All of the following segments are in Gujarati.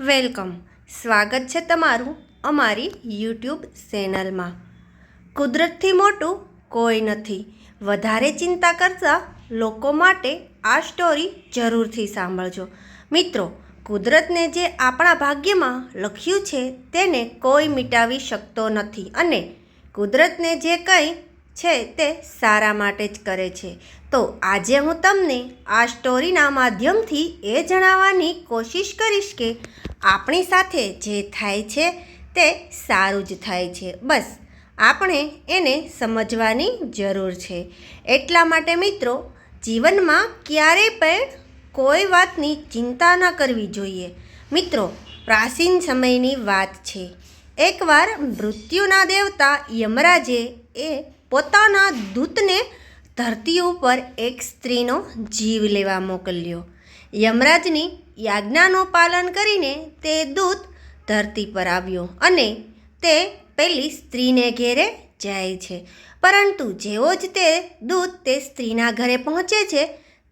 વેલકમ. સ્વાગત છે તમારું અમારી યુટ્યુબ ચેનલમાં. કુદરતથી મોટું કોઈ નથી. વધારે ચિંતા કરતા લોકો માટે આ સ્ટોરી જરૂરથી સાંભળજો. મિત્રો, કુદરતને જે આપણા ભાગ્યમાં લખ્યું છે તેને કોઈ મિટાવી શકતો નથી અને કુદરતને જે કંઈ છે તે સારા માટે જ કરે છે. તો આજે હું તમને આ સ્ટોરીના માધ્યમથી એ જણાવવાની કોશિશ કરીશ કે આપણી સાથે જે થાય છે તે સારું જ થાય છે. બસ, આપણે એને સમજવાની જરૂર છે. એટલા માટે મિત્રો, જીવનમાં ક્યારેય પણ કોઈ વાતની ચિંતા ન કરવી જોઈએ. મિત્રો, પ્રાચીન સમયની વાત છે. એકવાર મૃત્યુના દેવતા યમરાજે એ પોતાના દૂતને ધરતી ઉપર એક સ્ત્રીનો જીવ લેવા મોકલ્યો. યમરાજની યાજ્ઞાનું પાલન કરીને તે દૂત ધરતી પર આવ્યો અને તે પેલી સ્ત્રીને ઘેરે જાય છે. પરંતુ જેવો જ તે દૂત તે સ્ત્રીના ઘરે પહોંચે છે,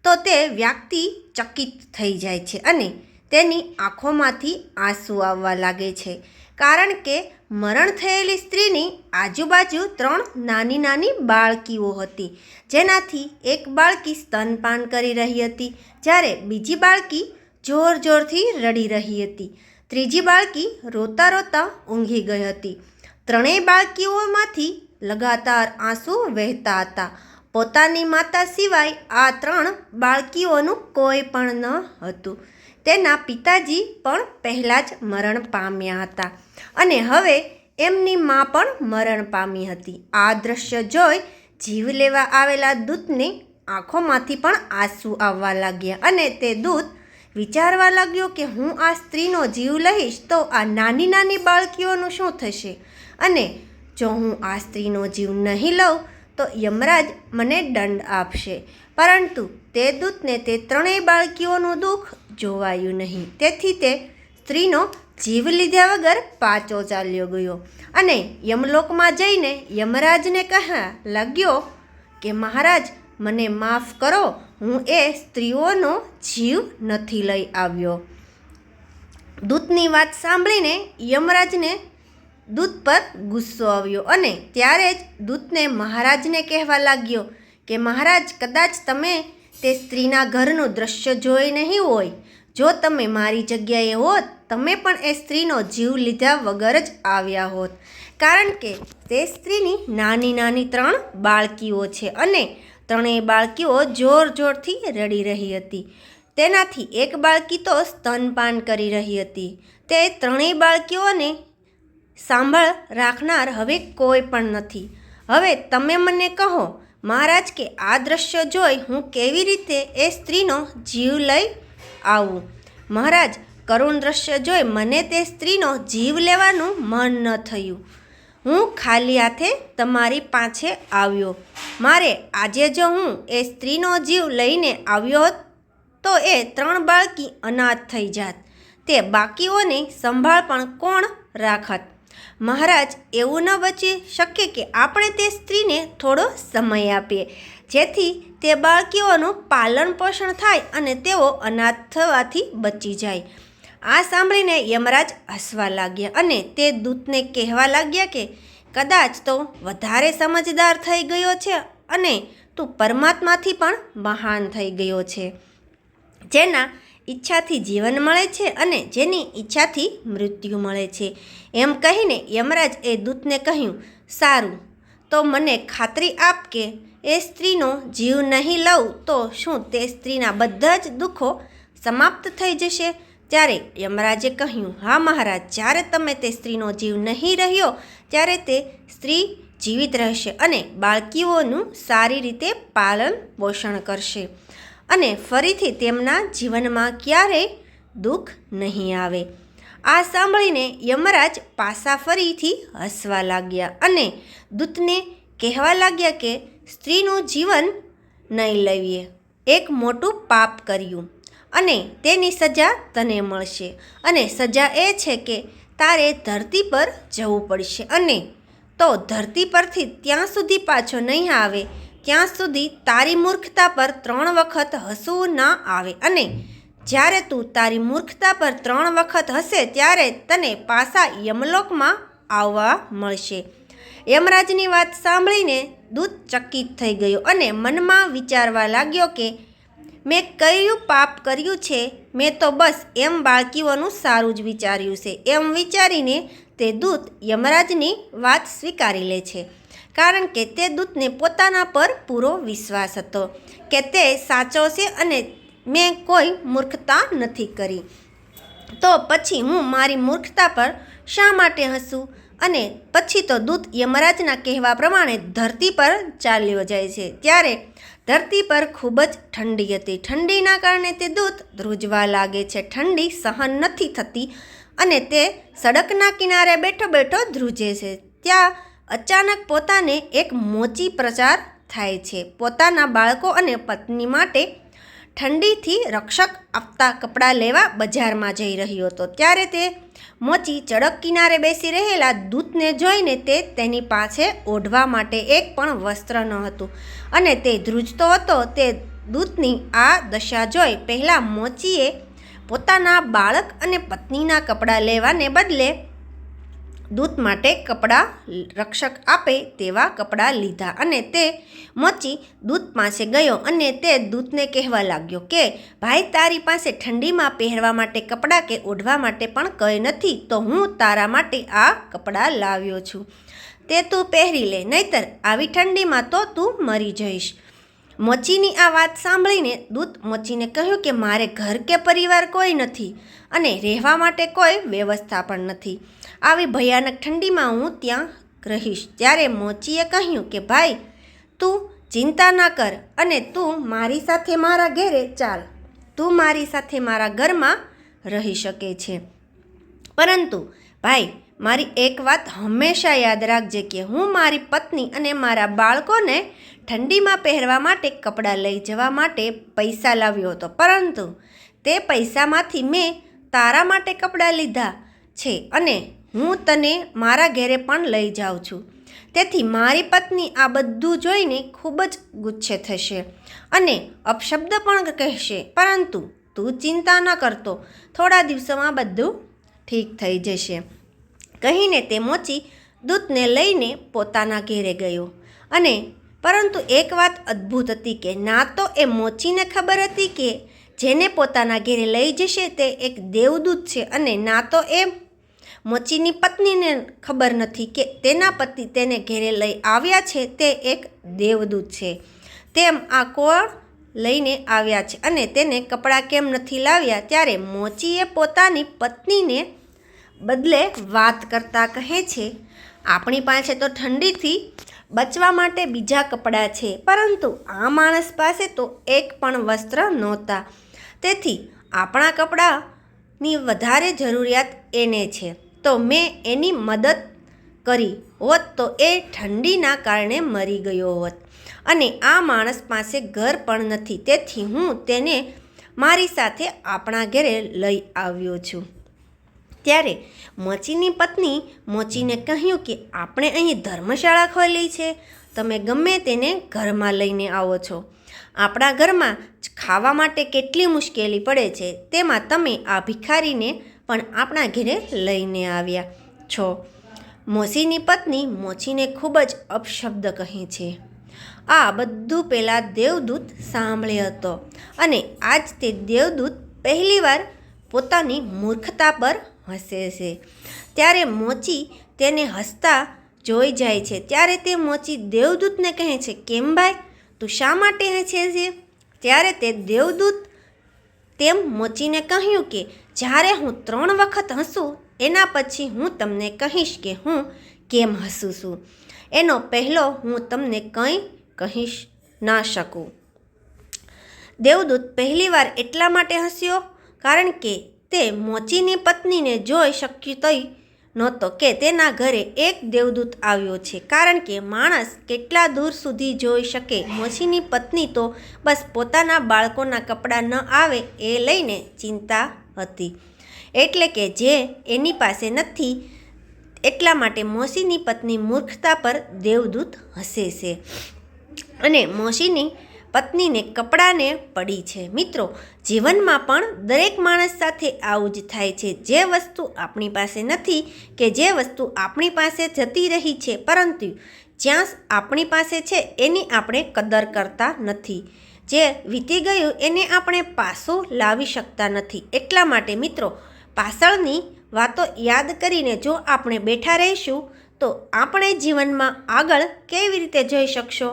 તો તે વ્યક્તિ ચકિત થઈ જાય છે અને તેની આંખોમાંથી આંસુ આવવા લાગે છે. કારણ કે મરણ થયેલી સ્ત્રીની આજુબાજુ ત્રણ નાની નાની બાળકીઓ હતી. જેનાથી એક બાળકી સ્તનપાન કરી રહી હતી, જ્યારે બીજી બાળકી જોર જોરથી રડી રહી હતી. ત્રીજી બાળકી રોતા રોતા ઊંઘી ગઈ હતી. ત્રણેય બાળકીઓમાંથી લગાતાર આંસુ વહેતા હતા. પોતાની માતા સિવાય આ ત્રણ બાળકીઓનું કોઈ પણ ન હતું. તેના પિતાજી પણ પહેલાં જ મરણ પામ્યા હતા. અને હવે એમની મા પણ મરણ પામી હતી. આ દ્રશ્ય જોઈ જીવ લેવા આવેલા દૂતને આંખોમાંથી પણ આંસુ આવવા લાગ્યા અને તે દૂત વિચારવા લાગ્યો કે હું આ સ્ત્રીનો જીવ લઈશ તો આ નાની નાની બાળકીઓનું શું થશે? અને જો હું આ સ્ત્રીનો જીવ નહીં લઉં, તો યમરાજ મને દંડ આપશે. પરંતુ તે દૂતને તે ત્રણેય બાળકીઓનું દુઃખ જોવાયું નહીં. તેથી તે સ્ત્રીનો જીવ લીધા વગર પાછો ચાલ્યો ગયો. અને યમલોકમાં જઈને યમરાજને કહા લાગ્યો કે મહારાજ મને માફ કરો, હું એ સ્ત્રીઓનો જીવ નથી લઈ આવ્યો. દૂતની વાત સાંભળીને યમરાજને દૂત પર ગુસ્સો આવ્યો અને ત્યારે જ દૂતને મહારાજને કહેવા લાગ્યો કે, મહારાજ, કદાચ તમે તે સ્ત્રીના ઘરનું દ્રશ્ય જોઈ નહીં હોય. જો તમે મારી જગ્યાએ હોત, તમે પણ એ સ્ત્રીનો જીવ લીધા વગર જ આવ્યા હોત. કારણ કે તે સ્ત્રીની નાની નાની ત્રણ બાળકીઓ છે અને ત્રણેય બાળકીઓ જોર જોરથી રડી રહી હતી. તેનાથી એક બાળકી તો સ્તનપાન કરી રહી હતી. તે ત્રણેય બાળકીઓને સાંભળ રાખનાર હવે કોઈ પણ નથી. હવે તમે મને કહો, મહારાજ, કે આ દ્રશ્ય જોઈ હું કેવી રીતે એ સ્ત્રીનો જીવ લઈ આવું? મહારાજ, કરુણ દ્રશ્ય જોઈ મને તે સ્ત્રીનો જીવ લેવાનું મન ન થયું. હું ખાલી હાથે તમારી પાસે આવ્યો. મારે આજે જો હું એ સ્ત્રીનો જીવ લઈને આવ્યો હોત, તો એ ત્રણ બાળકી અનાથ થઈ જાત. તે બાકીઓની સંભાળ પણ કોણ રાખત? મહારાજ એવું ન બચી શકે કે આપણે તે સ્ત્રીને થોડો સમય આપીએ, જેથી તે બાળકીઓનું પાલન પોષણ થાય અને તેઓ અનાથ થવાથી બચી જાય. આ સાંભળીને યમરાજ હસવા લાગ્યા અને તે દૂતને કહેવા લાગ્યા કે કદાચ તો વધારે સમજદાર થઈ ગયો છે અને તું પરમાત્માથી પણ મહાન થઈ ગયો છે. જેના ઈચ્છાથી જીવન મળે છે અને જેની ઈચ્છાથી મૃત્યુ મળે છે. એમ કહીને યમરાજ એ દૂતને કહ્યું, સારું, તો મને ખાતરી આપ કે એ સ્ત્રીનો જીવ નહીં લઉં તો શું તે સ્ત્રીના બધા જ દુઃખો સમાપ્ત થઈ જશે? ત્યારે યમરાજે કહ્યું, હા મહારાજ, જ્યારે તમે તે સ્ત્રીનો જીવ નહીં રહ્યો, ત્યારે તે સ્ત્રી જીવિત રહેશે અને બાળકીઓનું સારી રીતે પાલન પોષણ કરશે અને ફરીથી તેમના જીવનમાં ક્યારેય દુઃખ નહીં આવે. આ સાંભળીને યમરાજ પાસા ફરીથી હસવા લાગ્યા અને દૂતને કહેવા લાગ્યા કે, સ્ત્રીનું જીવન નહીં લઈએ, એક મોટું પાપ કર્યું. અને તેની સજા તને મળશે. અને સજા એ છે કે તારે ધરતી પર જવું પડશે અને તો ધરતી પરથી ત્યાં સુધી પાછો નહીં આવે. ત્યાં સુધી તારી મૂર્ખતા પર ત્રણ વખત હસવું ના આવે. અને જ્યારે તું તારી મૂર્ખતા પર ત્રણ વખત હશે ત્યારે તને પાસા યમલોકમાં આવવા મળશે. યમરાજની વાત સાંભળીને દૂત ચકિત થઈ ગયો અને મનમાં વિચારવા લાગ્યો કે મેં કયું પાપ કર્યું છે, મેં તો બસ એમ બાળકીઓનું સારું જ વિચાર્યું છે. એમ વિચારીને તે દૂત યમરાજની વાત સ્વીકારી લે છે. કારણ કે તે દૂતને પોતાના પર પૂરો વિશ્વાસ હતો કે તે સાચો છે અને મેં કોઈ મૂર્ખતા નથી કરી. તો પછી હું મારી મૂર્ખતા પર શા માટે હસું? અને પછી તો દૂત યમરાજના કહેવા પ્રમાણે ધરતી પર ચાલ્યો જાય છે. ત્યારે ધરતી પર ખૂબ જ ઠંડી હતી. ઠંડીના કારણે તે દૂત ધ્રુજવા લાગે છે. ઠંડી સહન નથી થતી અને તે સડકના કિનારે બેઠો બેઠો ધ્રુજે છે. ત્યાં અચાનક પોતાને એક મોચી પ્રચાર થાય છે. પોતાના બાળકો અને પત્ની માટે ઠંડીથી રક્ષક આપતા કપડાં લેવા બજારમાં જઈ રહ્યો હતો. ત્યારે તે મોચી ચડક કિનારે બેસી રહેલા દૂતને જોઈને તે તેની પાસે ઓઢવા માટે એક પણ વસ્ત્ર ન હતું. અને તે ધ્રુજતો હતો. તે દૂતની આ દશા જોઈ પહેલાં મોચીએ પોતાના બાળક અને પત્નીના કપડાં લેવાને બદલે દૂત માટે કપડાં રક્ષક આપે તેવા કપડાં લીધા અને તે મોચી દૂત પાસે ગયો અને તે દૂતને કહેવા લાગ્યો કે, ભાઈ, તારી પાસે ઠંડીમાં પહેરવા માટે કપડાં કે ઓઢવા માટે પણ કંઈ નથી, તો હું તારા માટે આ કપડાં લાવ્યો છું. તે તું પહેરી લે, નહીતર આવી ઠંડીમાં તો તું મરી જઈશ. મોચીની આ વાત સાંભળીને દૂત મોચીને કહ્યું કે, મારે ઘર કે પરિવાર કોઈ નથી અને રહેવા માટે કોઈ વ્યવસ્થા પણ નથી. આવી ભયાનક ઠંડીમાં હું ત્યાં રહીશ. ત્યારે મોચીએ કહ્યું કે, ભાઈ, તું ચિંતા ના કર અને તું મારી સાથે મારા ઘેરે ચાલ. તું મારી સાથે મારા ઘરમાં રહી શકે છે. પરંતુ, ભાઈ, મારી એક વાત હંમેશા યાદ રાખજે કે હું મારી પત્ની અને મારા બાળકોને ઠંડીમાં પહેરવા માટે કપડાં લઈ જવા માટે પૈસા લાવ્યો હતો. પરંતુ, તે પૈસામાંથી મેં તારા માટે કપડાં લીધા છે અને હું તને મારા ઘેરે પણ લઈ જાઉં છું. તેથી મારી પત્ની આ બધું જોઈને ખૂબ જ ગુસ્સે થશે અને અપશબ્દ પણ કહેશે. પરંતુ તું ચિંતા ન કરતો થોડા દિવસોમાં બધું ઠીક થઈ જશે. કહીને તે મોચી દૂતને લઈને પોતાના ઘેરે ગયો. અને પરંતુ એક વાત અદ્ભુત હતી કે, ના તો એ મોચીને ખબર હતી કે જેને પોતાના ઘેરે લઈ જશે તે એક દેવદૂત છે અને ના તો એ મોચીની પત્નીને ખબર નથી કે તેના પતિ તેને ઘેરે લઈ આવ્યા છે તે એક દેવદૂત છે. તેમ આ કોણ લઈને આવ્યા છે અને તેને કપડાં કેમ નથી લાવ્યા? ત્યારે મોચીએ પોતાની પત્નીને બદલે વાત કરતા કહે છે, આપણી પાસે તો ઠંડીથી બચવા માટે બીજા કપડાં છે, પરંતુ આ માણસ પાસે તો એક પણ વસ્ત્ર નહોતા. તેથી આપણા કપડાની વધારે જરૂરિયાત એને છે. તો મેં એની મદદ કરી હોત તો એ ઠંડીના કારણે મરી ગયો હોત. અને આ માણસ પાસે ઘર પણ નથી. તેથી હું તેને મારી સાથે આપણા ઘરે લઈ આવ્યો છું. ત્યારે મોચીની પત્ની મોચીને કહ્યું કે, આપણે અહીં ધર્મશાળા ખોલી છે. તમે ગમે તેને ઘરમાં લઈને આવો છો. આપણા ઘરમાં ખાવા માટે કેટલી મુશ્કેલી પડે છે. તેમાં તમે આ ભિખારીને પણ આપણા ઘરે લઈને આવ્યા. છો. મોસીની પત્ની મોચીને ખૂબ જ અપશબ્દ કહે છે. આ બધું પહેલાં દેવદૂત સાંભળ્યો હતો અને આજ તે દેવદૂત પહેલીવાર પોતાની મૂર્ખતા પર હસે છે. ત્યારે મોચી તેને હસતા જોઈ જાય છે. ત્યારે તે મોચી દેવદૂતને કહે છે, કેમ ભાઈ? તું શા માટે હસે છે? ત્યારે તે દેવદૂત તેમ મોચીને કહ્યું કે જ્યારે હું ત્રણ વખત હસું, એના પછી હું તમને કહીશ કે હું કેમ હસું છું. એનો પહેલો હું તમને કંઈ કહીશ ના શકું. દેવદૂત પહેલીવાર એટલા માટે હસ્યો, કારણ કે તે મોચીની પત્નીને જોઈ શક્યું તઈ નહોતો કે તેના ઘરે એક દેવદૂત આવ્યો છે. કારણ કે માણસ કેટલા દૂર સુધી જોઈ શકે. મોચીની પત્ની તો બસ પોતાના બાળકોના કપડાં ન આવે એ લઈને ચિંતા હતી. એટલે કે જે એની પાસે નથી, એટલા માટે મોસીની પત્ની મૂર્ખતા પર દેવદૂત હસે છે અને મોસીની પત્નીને કપડાને પડી છે. મિત્રો, જીવનમાં પણ દરેક માણસ સાથે આવું જ થાય છે. જે વસ્તુ આપણી પાસે નથી કે જે વસ્તુ આપણી પાસે જતી રહી છે, પરંતુ જ્યાં આપણી પાસે છે, એની આપણે કદર કરતા નથી. જે વીતી ગયું એને આપણે પાછું લાવી શકતા નથી. એટલા માટે મિત્રો પાછળની વાતો યાદ કરીને જો આપણે બેઠા રહીશું, તો આપણે જીવનમાં આગળ કેવી રીતે જઈ શકશો?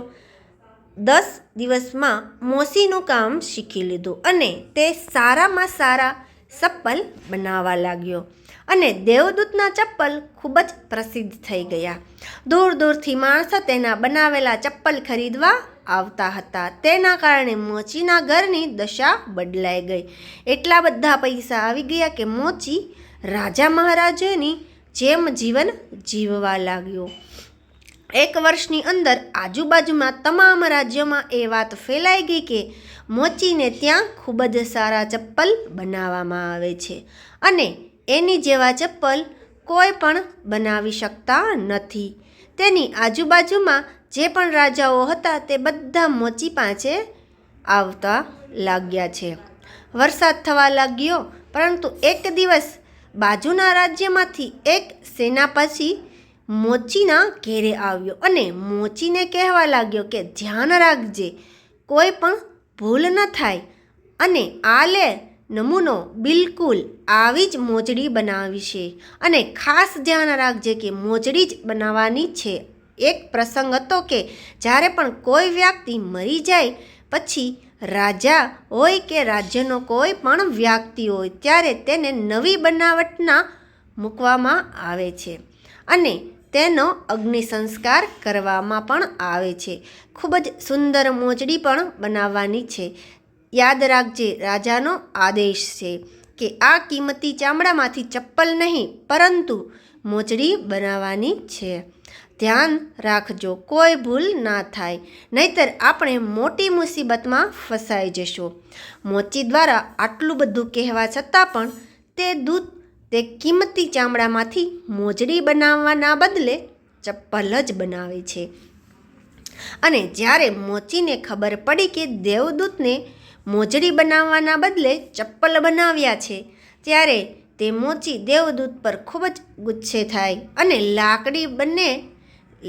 દસ દિવસમાં મોસીનું કામ શીખી લીધું અને તે સારામાં સારા ચપ્પલ બનાવવા લાગ્યો. અને દેવદૂતના ચપ્પલ ખૂબ જ પ્રસિદ્ધ થઈ ગયા. દૂર દૂરથી માણસો તેના બનાવેલા ચપ્પલ ખરીદવા આવતા હતા. તેના કારણે મોચીના ઘરની દશા બદલાઈ ગઈ. એટલા બધા પૈસા આવી ગયા કે મોચી રાજા મહારાજાની જેમ જીવન જીવવા લાગ્યો. એક વર્ષની અંદર આજુબાજુમાં તમામ રાજ્યોમાં એ વાત ફેલાઈ ગઈ કે મોચીને ત્યાં ખૂબ જ સારા ચપ્પલ બનાવવામાં આવે છે અને એની જેવા ચપ્પલ કોઈ પણ બનાવી શકતા નથી. તેની આજુબાજુમાં જે પણ રાજાઓ હતા તે બધા મોચી પાસે આવતા લાગ્યા છે. વરસાદ થવા લાગ્યો, પરંતુ એક દિવસ બાજુના રાજ્યમાંથી એક સેનાપતિ મોચીના ઘેરે આવ્યો અને મોચીને કહેવા લાગ્યો કે, ધ્યાન રાખજે, કોઈ પણ ભૂલ ન થાય અને આ લે નમૂનો બિલકુલ આવી જ મોજડી બનાવી છે અને ખાસ ધ્યાન રાખજે કે મોજડી જ બનાવવાની છે. એક પ્રસંગ હતો કે જ્યારે પણ કોઈ વ્યક્તિ મરી જાય, પછી રાજા હોય કે રાજ્યનો કોઈ પણ વ્યક્તિ હોય, ત્યારે તેને નવી બનાવટના મૂકવામાં આવે છે અને તેનો અગ્નિ સંસ્કાર કરવામાં પણ આવે છે. ખૂબ જ સુંદર મોજડી પણ બનાવવાની છે. યાદ રાખજે, રાજાનો આદેશ છે કે આ કિંમતી ચામડામાંથી ચપ્પલ નહીં, પરંતુ મોજડી બનાવવાની છે. ધ્યાન રાખજો, કોઈ ભૂલ ના થાય, નહીતર આપણે મોટી મુસીબતમાં ફસાઈ જશો. મોચી દ્વારા આટલું બધું કહેવા છતાં પણ તે દૂધ તે કિંમતી ચામડામાંથી મોજડી બનાવવાના બદલે ચપ્પલ જ બનાવે છે. અને જ્યારે મોચીને ખબર પડી કે દેવદૂતને મોજડી બનાવવાના બદલે ચપ્પલ બનાવ્યા છે. ત્યારે તે મોચી દેવદૂત પર ખૂબ જ ગુસ્સે થાય અને લાકડી બંને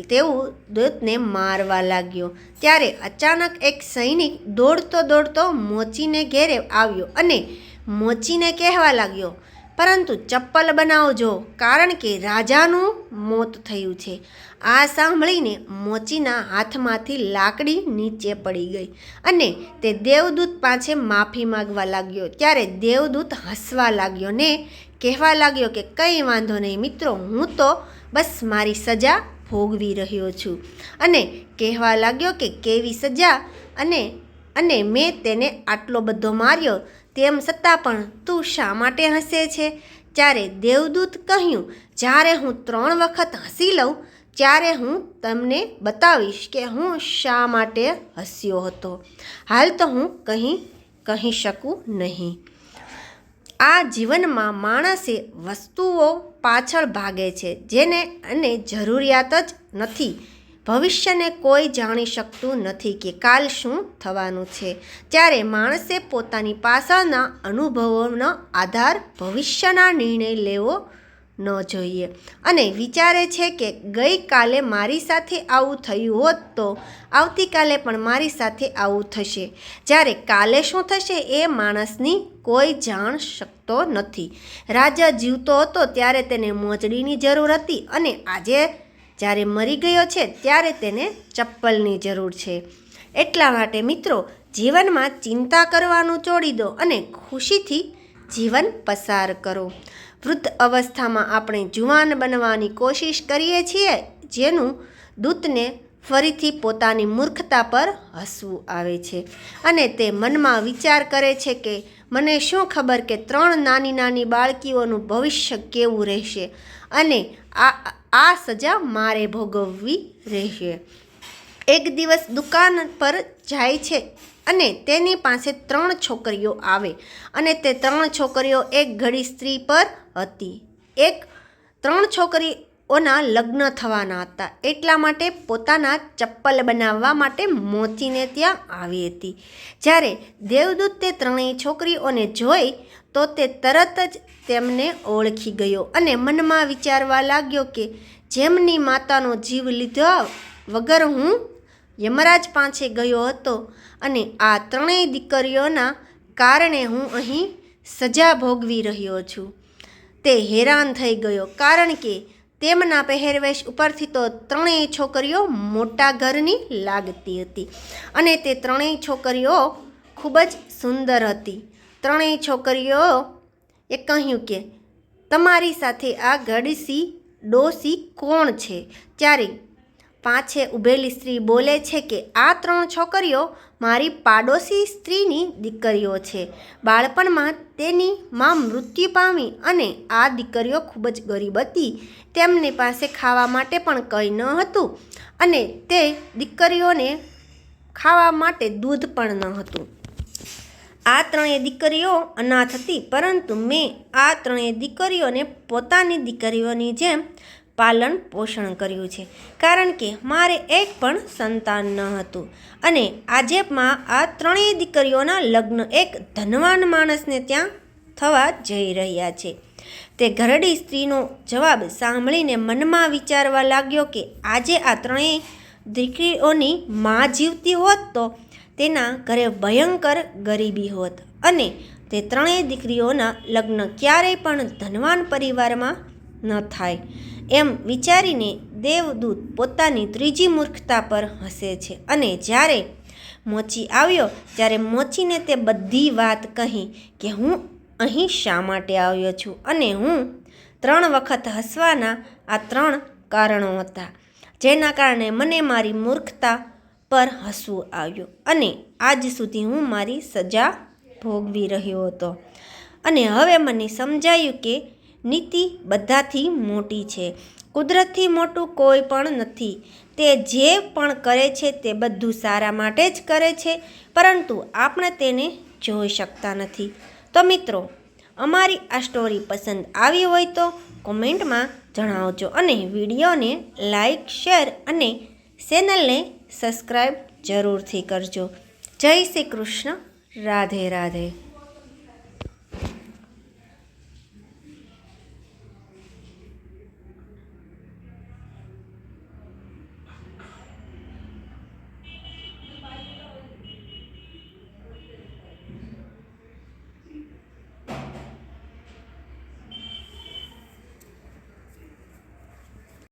તેવું દૂતને મારવા લાગ્યો. ત્યારે અચાનક એક સૈનિક દોડતો દોડતો મોચીને ઘેરે આવ્યો અને મોચીને કહેવા લાગ્યો પરંતુ ચપ્પલ બનાવજો, કારણ કે રાજાનું મોત થયું છે. આ સાંભળીને મોચીના હાથમાંથી લાકડી નીચે પડી ગઈ અને તે દેવદૂત પાસે માફી માગવા લાગ્યો. ત્યારે દેવદૂત હસવા લાગ્યો ને કહેવા લાગ્યો કે, કંઈ વાંધો નહીં મિત્રો, હું તો બસ મારી સજા ભોગવી રહ્યો છું. અને કહેવા લાગ્યો કે, કેવી સજા? અને અને મેં તેને આટલો બધો માર્યો તેમ છતાં પણ તું શા માટે હસે છે? ત્યારે દેવદૂત કહ્યું, જ્યારે હું ત્રણ વખત હસી લઉં, ત્યારે હું તમને બતાવીશ કે હું શા માટે હસ્યો હતો. હાલ તો હું કહી કહી શકું નહીં. આ જીવનમાં માણસે વસ્તુઓ પાછળ ભાગે છે, જેને અને જરૂરિયાત જ નથી. ભવિષ્યને કોઈ જાણી શકતું નથી કે કાલ શું થવાનું છે. ત્યારે માણસે પોતાની પાછળના અનુભવોનો આધાર ભવિષ્યના નિર્ણય લેવો ન જોઈએ અને વિચારે છે કે ગઈકાલે મારી સાથે આવું થયું હોત તો આવતીકાલે પણ મારી સાથે આવું થશે. જ્યારે કાલે શું થશે એ માણસની કોઈ જાણ શકતો નથી. રાજા જીવતો હતો ત્યારે તેને મોજડીની જરૂર હતી અને આજે જ્યારે મરી ગયો છે ત્યારે તેને ચપ્પલની જરૂર છે. એટલા માટે મિત્રો, જીવનમાં ચિંતા કરવાનું છોડી દો અને ખુશીથી જીવન પસાર કરો. વૃદ્ધ અવસ્થામાં આપણે જુવાન બનવાની કોશિશ કરીએ છીએ, જેનું દૂતને ફરીથી પોતાની મૂર્ખતા પર હસવું આવે છે. અને તે મનમાં વિચાર કરે છે કે, મને શું ખબર કે ત્રણ નાની નાની બાળકીઓનું ભવિષ્ય કેવું રહેશે? અને આ આ સજા મારે ભોગવવી રહેશે. એક દિવસ દુકાન પર જાય છે અને તેની પાસે ત્રણ છોકરીઓ આવે અને તે ત્રણ છોકરીઓ એક ઘડી સ્ત્રી પર હતી. એક, ત્રણ છોકરીઓના લગ્ન થવાના હતા. એટલા માટે પોતાના ચપ્પલ બનાવવા માટે મોચીને ત્યાં આવી હતી. જ્યારે દેવદૂત તે ત્રણેય છોકરીઓને જોઈ તો તે તરત જ તેમને ઓળખી ગયો અને મનમાં વિચારવા લાગ્યો કે જેમની માતાનો જીવ લીધા વગર હું યમરાજ પાસે ગયો હતો અને આ ત્રણેય દીકરીઓના કારણે હું અહીં સજા ભોગવી રહ્યો છું. તે હેરાન થઈ ગયો કારણ કે તેમના પહેરવેશ ઉપરથી તો ત્રણેય છોકરીઓ મોટા ઘરની લાગતી હતી અને તે ત્રણેય છોકરીઓ ખૂબ જ સુંદર હતી. ત્રણેય છોકરીઓ એ કહ્યું કે, તમારી સાથે આ ગડસી ડોસી કોણ છે? ત્યારે પાછે ઊભેલી સ્ત્રી બોલે છે કે, આ ત્રણ છોકરીઓ મારી પાડોશી સ્ત્રીની દીકરીઓ છે. બાળપણમાં તેની માં મૃત્યુ પામી અને આ દીકરીઓ ખૂબ જ ગરીબ હતી. તેમની પાસે ખાવા માટે પણ કંઈ ન હતું અને તે દીકરીઓને ખાવા માટે દૂધ પણ ન હતું. આ ત્રણેય દીકરીઓ અનાથ હતી, પરંતુ મેં આ ત્રણેય દીકરીઓને પોતાની દીકરીઓની જેમ પાલન પોષણ કર્યું છે. કારણ કે મારે એક પણ સંતાન ન હતું અને આજે આ ત્રણેય દીકરીઓના લગ્ન એક ધનવાન માણસને ત્યાં થવા જઈ રહ્યા છે. તે ઘરડી સ્ત્રીનો જવાબ સાંભળીને મનમાં વિચારવા લાગ્યો કે આજે આ ત્રણેય દીકરીઓની માં જીવતી હોત તો તેના ઘરે ભયંકર ગરીબી હોત. અને તે ત્રણેય દીકરીઓના લગ્ન ક્યારેય પણ ધનવાન પરિવારમાં ન થાય. એમ વિચારીને દેવદૂત પોતાની ત્રીજી મૂર્ખતા પર હસે છે. અને જ્યારે મોચી આવ્યો, ત્યારે મોચીને તે બધી વાત કહી કે હું અહીં શા માટે આવ્યો છું અને હું ત્રણ વખત હસવાના આ ત્રણ કારણો હતા. જેના કારણે મને મારી મૂર્ખતા પર હસવું આવ્યું અને આજ સુધી હું મારી સજા ભોગવી રહ્યો હતો. અને હવે મને સમજાયું કે નીતિ બધાથી મોટી છે. કુદરતથી મોટું કોઈ પણ નથી. તે જે પણ કરે છે તે બધું સારા માટે જ કરે છે, પરંતુ આપણે તેને જોઈ શકતા નથી. તો મિત્રો, અમારી આ સ્ટોરી પસંદ આવી હોય તો કોમેન્ટમાં જણાવજો અને વિડીયોને લાઈક, શેર અને ચેનલને સબસ્ક્રાઈબ જરૂરથી કરજો. જય શ્રી કૃષ્ણ. રાધે રાધે.